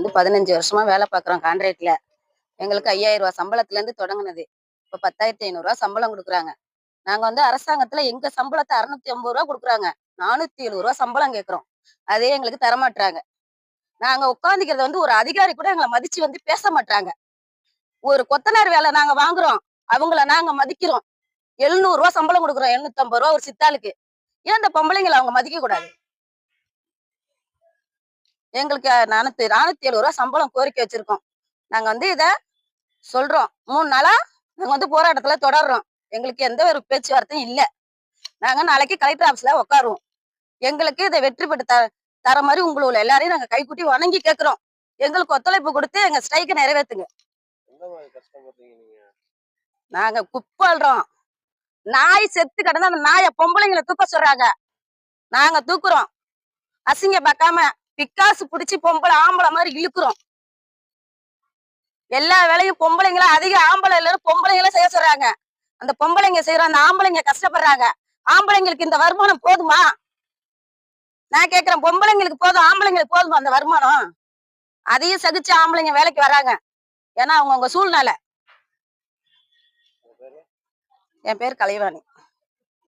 வந்து பதினஞ்சு வருஷமா வேலை பார்க்குறோம் கான்ட்ராக்ட்ல. எங்களுக்கு ஐயாயிரம் ரூபா சம்பளத்துல இருந்து தொடங்குனது. இப்போ பத்தாயிரத்தி ஐநூறு சம்பளம் கொடுக்குறாங்க. நாங்க வந்து அரசாங்கத்துல எங்க சம்பளத்தை அறுநூத்தி ஐம்பது ரூபா கொடுக்குறாங்க. நானூத்தி எழுபது ரூபா சம்பளம் கேட்குறோம் அதே எங்களுக்கு தரமாட்டுறாங்க நாங்க உட்காந்துக்கிறத வந்து ஒரு அதிகாரி கூட எங்களை மதிச்சு வந்து பேச மாட்டாங்க ஒரு கொத்தனார் வேலை நாங்க வாங்குறோம். அவங்கள நாங்க மதிக்கிறோம். எழுநூறு ரூபா சம்பளம் கொடுக்குறோம். எழுநூத்தம்பது ரூபா ஒரு சித்தாளுக்கு. ஏன் இந்த பொம்பளைங்களை அவங்க மதிக்க கூடாது எங்களுக்கு நானூத்தி நானூத்தி எழுபது ரூபா சம்பளம் கோரிக்கை வச்சிருக்கோம். நாங்க வந்து இத சொல்றோம். மூணு நாளா நாங்க வந்து போராட்டத்துல தொடர்றோம். எங்களுக்கு எந்த ஒரு பேச்சுவார்த்தையும் இல்ல. நாங்க நாளைக்கு கலெக்டர் ஆபீஸ்ல உட்காருவோம் எங்களுக்கு இதை வெற்றி பெற்று த தர மாதிரி உங்களை எல்லாரையும் நாங்க கைக்குட்டி வணங்கி கேக்குறோம். எங்களுக்கு ஒத்துழைப்பு கொடுத்து எங்க ஸ்ட்ரைக்கை நிறைவேத்துங்க. நீங்க? குப்பல்றோம் நாய் செத்து கிடந்தா அந்த நாயை பொம்பளைங்களை தூக்க சொல்றாங்க. நாங்க தூக்குறோம். அசிங்க பார்க்காம பிக்காசு பிடிச்சி பொம்பளை ஆம்பளை மாதிரி இழுக்குறோம். எல்லா வேலையும் பொம்பளைங்கள அதிக ஆம்பளை எல்லாரும் பொம்பளைங்கள செய்ய சொல்றாங்க. அந்த பொம்பளைங்க செய்யற அந்த ஆம்பளைங்க கஷ்டப்படுறாங்க. ஆம்பளைங்களுக்கு இந்த வருமானம் போதுமா? நான் கேக்குறேன் பொம்பளைங்களுக்கு போதும் ஆம்பளைங்களுக்கு போதுமா அந்த வருமானம்? அதையும் சகிச்சு ஆம்பளைங்க வேலைக்கு வராங்க. ஏன்னா அவங்க உங்க சூழ்நிலை என் பேர் கலைவாணி.